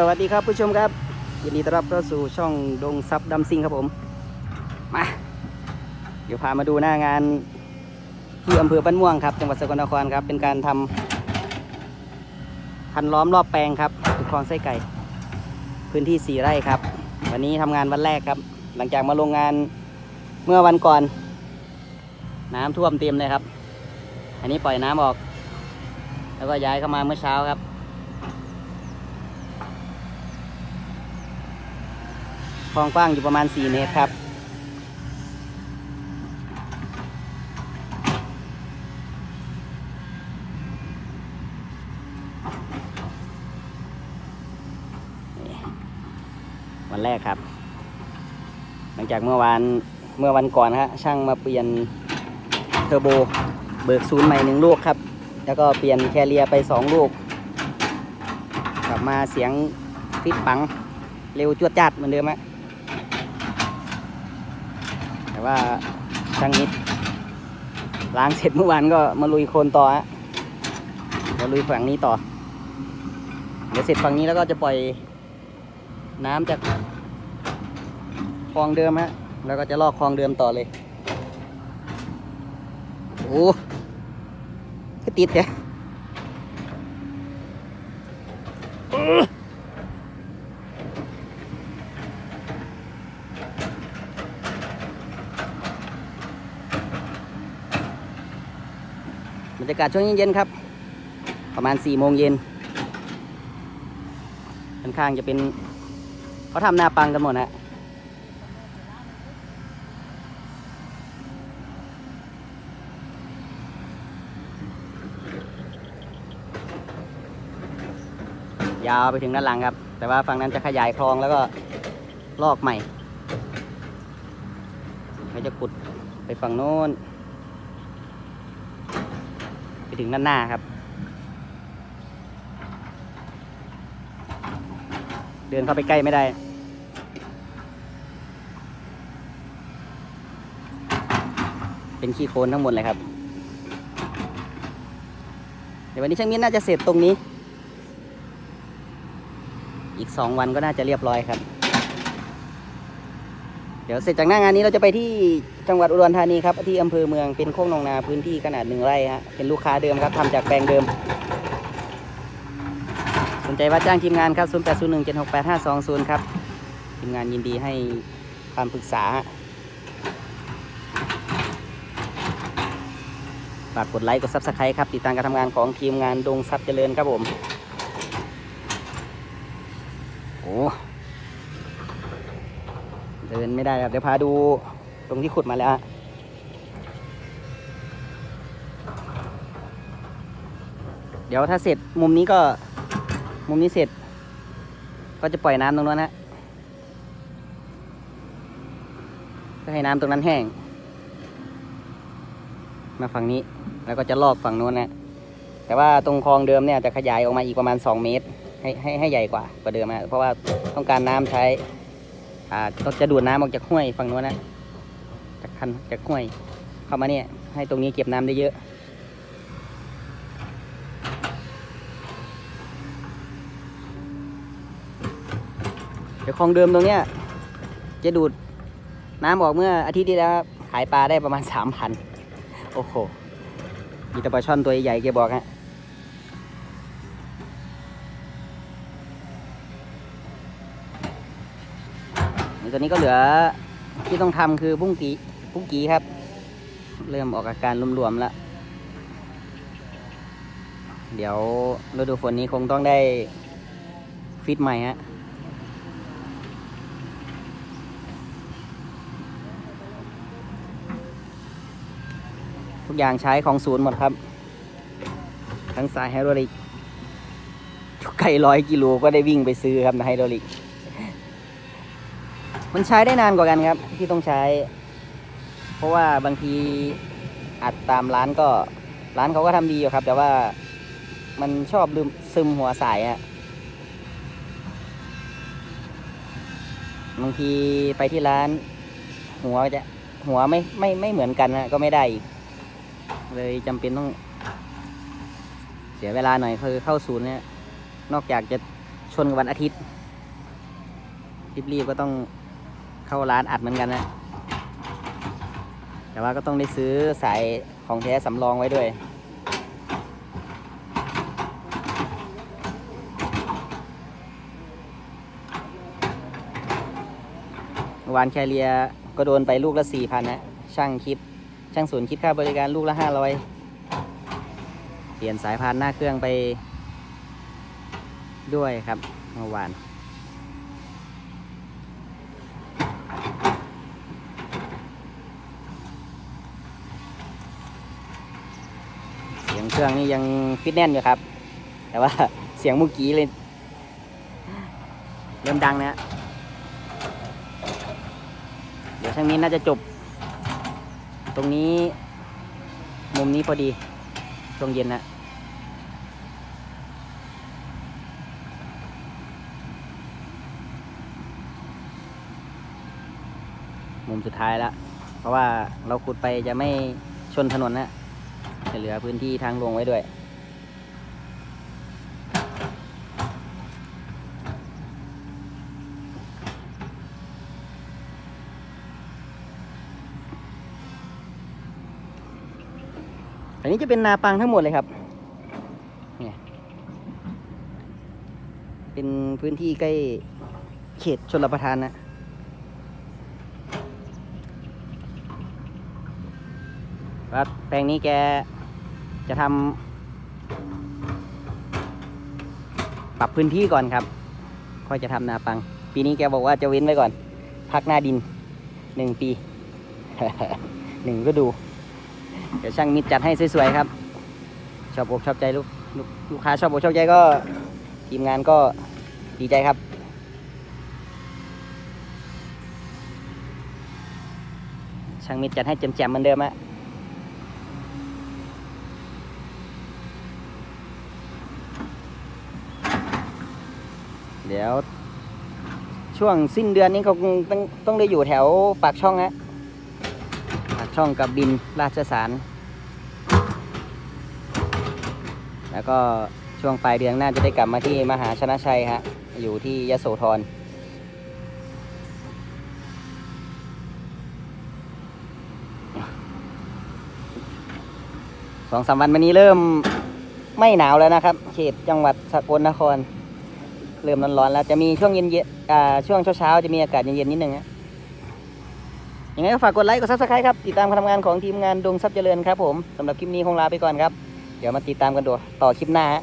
สวัสดีครับผู้ชมครับยินดีต้อนรับเข้าสู่ช่องดงซับดำซิงครับผมมาเดี๋ยวพามาดูหน้างานที่อำเภอบ้านม่วงครับจังหวัดสกลนครครับเป็นการทำพันล้อมรอบแปลงครับคือคลองไส้ไก่ พื้นที่สี่ไร่ครับ วันนี้ทำงานวันแรกครับ หลังจากมาลงงานเมื่อวันก่อน น้ำท่วมเต็มเลยครับ อันนี้ปล่อยน้ำออก แล้วก็ย้ายเข้ามาเมื่อเช้าครับ คลองกว้างอยู่ประมาณ 4 เมตรครับ วันแรกครับ หลังจากเมื่อวานเมื่อวันก่อนฮะช่างมาเปลี่ยนเทอร์โบเบิกศูนย์ใหม่หนึ่งลูกครับ แล้วก็เปลี่ยนแคเรียไปสองลูก กลับมาเสียงฟิตปังเร็วจวดจัดเหมือนเดิมฮะแต่ ว่าช่างนิดล้างเสร็จเมื่อวานก็มาลุยโคลนต่อฮะมาลุยฝั่งนี้ต่อ เดี๋ยวเสร็จฝั่งนี้แล้วก็จะปล่อยน้ำจากคลองเดิมฮะแล้วก็จะลอกคลองเดิมต่อเลยโอ้ก็ติดแกบ รยากาศช่วงเย็นๆครับ ประมาณ4โมงเย็นค่อนข้างจะเป็นเขาทำหน้าปังกันหมดนะยาวไปถึงด้านหลังครับ แต่ว่าฝั่งนั้นจะขยายคลองแล้วก็ลอกใหม่เขาจะขุดไปฝั่งโน้น ถึงด้านหน้าครับ เดินเข้าไปใกล้ไม่ได้ เป็นขี้โคลนทั้งหมดเลยครับ เดี๋ยววันนี้ช่างมิ้นน่าจะเสร็จตรงนี้ อีกสองวันก็น่าจะเรียบร้อยครับ เดี๋ยวเสร็จจากหน้างานนี้เราจะไปที่ จังหวัดอุดรธานีครับที่อำเภอเมืองเป็นโค้งนองนาพื้นที่ขนาดหนึ่งไร่ฮะเป็นลูกค้าเดิมครับทำจากแปลงเดิม สนใจว่าจ้างทีมงานครับ 0 8 0 1 7 6 8 5 2 0 ครับ ทีมงานยินดีให้คำปรึกษาฝากกดไลค์กดซับสไครต์ครับติดตามการทำงานของทีมงานดงทรัพย์เจริญครับผมโอ้เดินไม่ได้ครับ เดี๋ยวพาดู ตรงที่ขุดมาแล้วฮะเดี๋ยวถ้าเสร็จมุมนี้ก็มุมนี้เสร็จ ก็จะปล่อยน้ำตรงนั้นฮะเพื่อให้น้ำตรงนั้นแห้ง มาฝั่งนี้แล้วก็จะลอกฝั่งโน้นนะแต่ว่าตรงคลองเดิมเนี่ยจะขยายออกมาอีกประมาณ 2 เมตร ให้ให้ให้ใหญ่กว่ากว่าเดิมนะเพราะว่าต้องการน้ำใช้อ่าต้องจะดูดน้ำออกจากห้วยฝั่งโน้นนะ จากคันจากห้วย เข้ามาเนี่ย ให้ตรงนี้เก็บน้ำได้เยอะ เดี๋ยวคลองเดิมตรงเนี้ย จะดูดน้ำออกเมื่ออาทิตย์ที่แล้วครับขายปลาได้ประมาณสามพันโอ้โหมีต่ปลาช่อนตัวใหญ่ๆแกบอกฮะตัวนี้ก็เหลือ ที่ต้องทำคือบุ้งกีบุ้งกีครับ เริ่มออกอาการรวมๆแล้ว เดี๋ยวฤดูฝนนี้คงต้องได้ฟิตใหม่ฮะทุกอย่างใช้ของศูนย์หมดครับ ทั้งสายไฮดรอลิกทุกไก่ร้อยกิโลก็ได้วิ่งไปซื้อครับไฮดรอลิก มันใช้ได้นานกว่ากันครับ ที่ต้องใช้ เพราะว่าบางทีอัดตามร้านก็ร้านเขาก็ทำดีอยู่ครับ แต่ว่ามันชอบลืมซึมหัวสายอะบางทีไปที่ร้าน หัวจะหัวไม่ไม่ไม่เหมือนกันนะก็ไม่ได้อีก เลยจำเป็นต้อง เสียเวลาหน่อยคือเข้าศูนย์เนี่ยนอกจากจะชนกับวันอาทิตย์รีบๆก็ต้อง เข้าร้านอัดเหมือนกันนะ แต่ว่าก็ต้องได้ซื้อสายของแท้สำรองไว้ด้วยวานแคเรียก็โดนไปลูกละสี่พันนะช่างคิด ช่างศูนย์คิดค่าบริการลูกละห้าร้อยเปลี่ยนสายพานหน้าเครื่องไปด้วยครับเมื่อวาน เครื่องนี่ยังฟิตแน่นอยู่ครับ แต่ว่าเสียงเมื่อกี้เลยเริ่มดังนะฮะเดี๋ยวช่างนี้น่าจะจบ ตรงนี้ มุมนี้พอดีช่วงเย็นนะมุมสุดท้ายแล้ว เพราะว่าเราขุดไปจะไม่ชนถนนนะ จะเหลือพื้นที่ทางลงไว้ด้วย อันนี้จะเป็นนาปังทั้งหมดเลยครับเนี่ยเป็นพื้นที่ใกล้เขตชนรประทานนะว่าแปลงนี้แก จะทำปรับพื้นที่ก่อนครับ ค่อยจะทำนาปัง ปีนี้แกบอกว่าจะเว้นไว้ก่อน พักหน้าดินหนึ่งปีหนึ่งก็ดู เดี๋ยวช่างมิดจัดให้สวยๆครับ ชอบอกชอบใจลูกลูกลูกค้าชอบอกชอบใจก็ทีมงานก็ดีใจครับ ช่างมิดจัดให้แจ่มๆเหมือนเดิมอะ เดี๋ยว ช่วงสิ้นเดือนนี้เขาคงต้องต้องได้อยู่แถวปากช่องฮะปากช่องกับบินราชสาร แล้วก็ช่วงปลายเดือนหน้าจะได้กลับมาที่มหาชนะชัยฮะ อยู่ที่ยโสธรสองสามวันมานี้เริ่มไม่หนาวแล้วนะครับ เขตจังหวัดสกลนคร เริ่มร้อนๆแล้วจะมีช่วงเย็นๆอ่าช่วงเช้าๆจะมีอากาศเย็นๆนิดนึงฮะยังไงก็ฝากกดไลค์กดซับสไครต์ครับติดตามการทำงานของทีมงานดงทรัพย์เจริญครับผมสำหรับคลิปนี้คงลาไปก่อนครับ เดี๋ยวมาติดตามกันดูต่อคลิปหน้าฮะ